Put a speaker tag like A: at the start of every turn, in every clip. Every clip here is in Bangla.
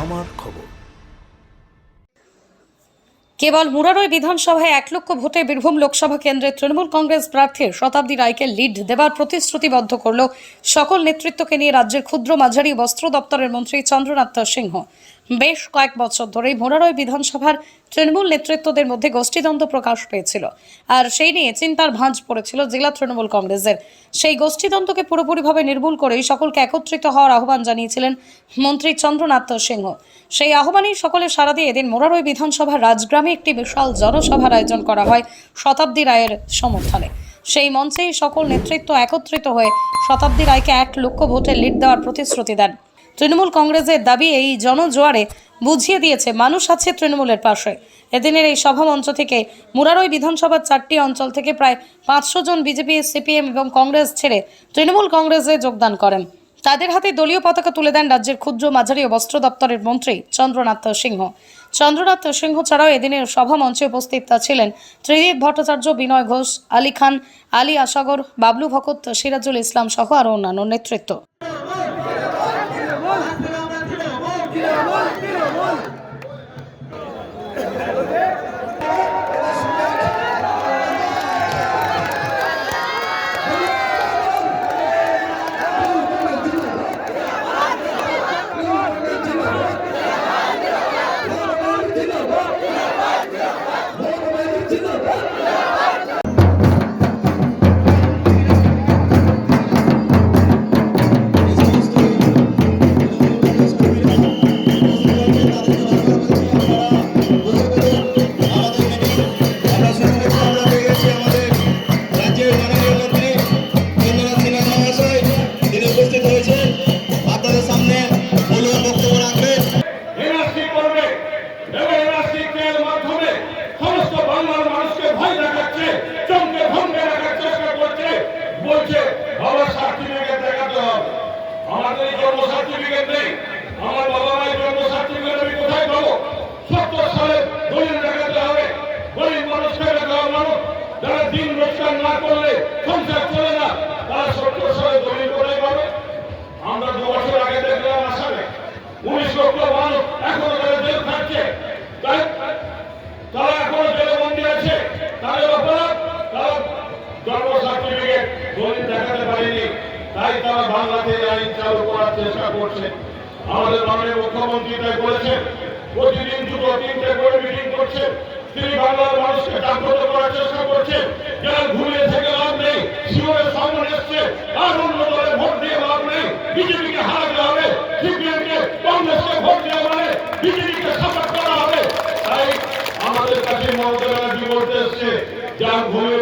A: আমার খবর।
B: কেবল মুরারই বিধানসভায় এক লক্ষ ভোটে বীরভূম লোকসভা কেন্দ্রে তৃণমূল কংগ্রেস প্রার্থী শতাব্দী রায়কে লিড দেবার প্রতিশ্রুতিবদ্ধ করল সকল নেতৃত্বকে নিয়ে রাজ্যের ক্ষুদ্র মাঝারি বস্ত্র দপ্তরের মন্ত্রী চন্দ্রনাথ সিংহ। বেশ কয়েক বছর ধরেই মুরারই বিধানসভার তৃণমূল নেতৃত্বদের মধ্যে গোষ্ঠীদ্বন্দ্ব প্রকাশ পেয়েছিল। আর সেই নিয়ে চিন্তার ভাঁজ পড়েছিল জেলা তৃণমূল কংগ্রেসের। সেই গোষ্ঠীদ্বন্দ্বকে পুরোপুরিভাবে নির্মূল করেই সকলকে একত্রিত হওয়ার আহ্বান জানিয়েছিলেন মন্ত্রী চন্দ্রনাথ সিংহ। সেই আহ্বানেই সকলে সারা দিয়ে এদিন মোরারই বিধানসভার রাজগ্রামে একটি বিশাল জনসভার আয়োজন করা হয় শতাব্দী রায়ের সমর্থনে। সেই মঞ্চেই সকল নেতৃত্ব একত্রিত হয়ে শতাব্দী রায়কে এক লক্ষ ভোটে লিড দেওয়ার প্রতিশ্রুতি দেন। তৃণমূল কংগ্রেসের দাবি এই জনজোয়ারে বুঝিয়ে দিয়েছে মানুষ আছে তৃণমূলের পাশে। এদিনের এই সভা মঞ্চ থেকে মুরারই বিধানসভার চারটি অঞ্চল থেকে প্রায় পাঁচশো জন বিজেপি, সিপিএম এবং কংগ্রেস ছেড়ে তৃণমূল কংগ্রেসে যোগদান করেন। তাদের হাতে দলীয় পতাকা তুলে দেন রাজ্যের ক্ষুদ্র মাঝারি ও বস্ত্র দপ্তরের মন্ত্রী চন্দ্রনাথ সিংহ। চন্দ্রনাথ সিংহ ছাড়াও এদিনের সভা মঞ্চে উপস্থিত ছিলেন ত্রিদীপ ভট্টাচার্য, বিনয় ঘোষ, আলী খান, আলী আসাগর বাবলু ভকত, সিরাজুল ইসলাম সহ আরও অন্যান্য নেতৃত্ব।
C: আমাদের
D: জন্ম সার্টিফিকেট নেই। আমার বাবা মায়ের জন্ম সার্টিফিকেট আমি কোথায় পাবো? সত্তর সালে দলিল দেখাতে হবে। গরিব মানুষকে দেওয়া মানুষ যারা দিন রোজগার না করলে সংসার চলে না, তারা সত্তর সালে দলিল কোথায় পাবে? আমরা দু বছর আগে দেখলাম আসামে। উনিশ লক্ষ মানুষ এখনও তারা জেল খাচ্ছে তাই তারা এখনও জেলে বন্দী আছে তাদের অপরাধ তারা জন্ম সার্টিফিকেট দলিল দেখাতে পারেনি তাই তারা বাংলাতে আইন চালু করার চেষ্টা করছে। আমাদের মাননীয় মুখ্যমন্ত্রী তাই বলেছেন, প্রতিদিন দুটো, তিনটে করে মিটিং করছেন তিনি বাংলার মানুষকে জাগ্রত করার চেষ্টা করছেন। যারা ঘুরিয়ে থেকে লাভ নেই শিবের সামনে এসছে। আর অন্য দলে ভোট দিয়ে লাভ নেই। বিজেপিকে হারাতে হবে, সিপিএমকে কংগ্রেসকে ভোট দেওয়া মানে বিজেপিকে সাপোর্ট করা হবে। তাই আমাদের কাছে মমতা ব্যানার্জি বলতে এসছে, যার ঘুমিয়ে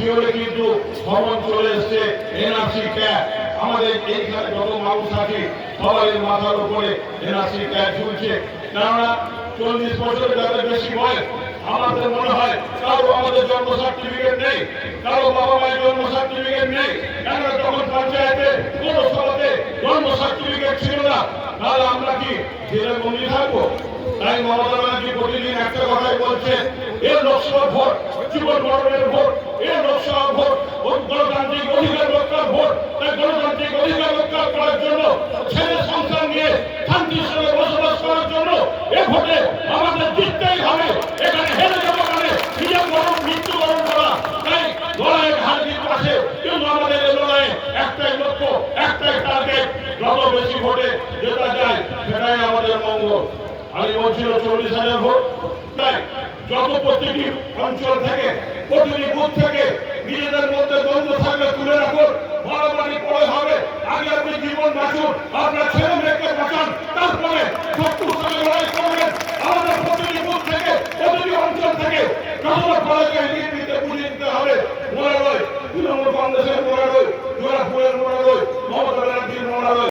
D: থাকো শিওরে কিন্তু খবর চলে এসছে এনআরসি ক্যাপ আমাদের এইখানে যত মানুষ আছে, সবাই মাথার উপরে এনআরসি ক্যাপ ঝুলছে। কেননা চল্লিশ বছর যাদের বেশি বয়স, আমাদের মনে হয় কারও আমাদের জন্ম সার্টিফিকেট নেই, কারও বাবা মায়ের জন্ম সার্টিফিকেট নেই। কেননা তখন পঞ্চায়েতে কোন সভাতে জন্ম সার্টিফিকেট ছিল না, তাহলে আমরা কি জেলে বন্দি থাকব? তাই মমতা ব্যানার্জি প্রতিদিন একটা কথাই বলছে এর লোকসভা ভোট জীবন ভোট এর লোকসভা ভোট গণতান্ত্রিক অধিকার রক্ষার ভোট, তাই গণতান্ত্রিক অধিকার রক্ষা করার জন্য, ছেলে সংসার নিয়ে শান্তির সঙ্গে বসবাস করার জন্য এ ভোটে আমাদের জিততেই হবে। এখানে হেরে যাব মানে নিজের মরণ মৃত্যুবরণ করা। তাই লড়াইয়ের হারজির পাশে কিন্তু আমাদের এই লড়াইয়ে একটাই লক্ষ্য, একটাই টার্গেট যত বেশি ভোটে যেটা যায়, সেটাই আমাদের মঙ্গল। আমি বলছিল চল্লিশ হাজার ভোট। তাই যত প্রতিটি অঞ্চল থেকে, প্রতিটি বুথ থেকে নিজেদের মধ্যে দ্বন্দ্ব থাকবে তুলে রাখুন। মারামারি পরে হবে। আগে আপনি জীবন বাঁচুন। আপনার ছেলে মেয়েকে বাঁচান। তারপরে শত্রুর সঙ্গে লড়াই করবেন আমাদের প্রতিটি বুথ থেকে প্রতিটি অঞ্চল থেকে যতটা কলেজে এগিয়ে দিতে বুঝিয়ে দিতে হবে মনে রয় তৃণমূল কংগ্রেসের মনে রয় জোড়াপুরের মনে রয় মমতা ব্যানার্জির মনে রয়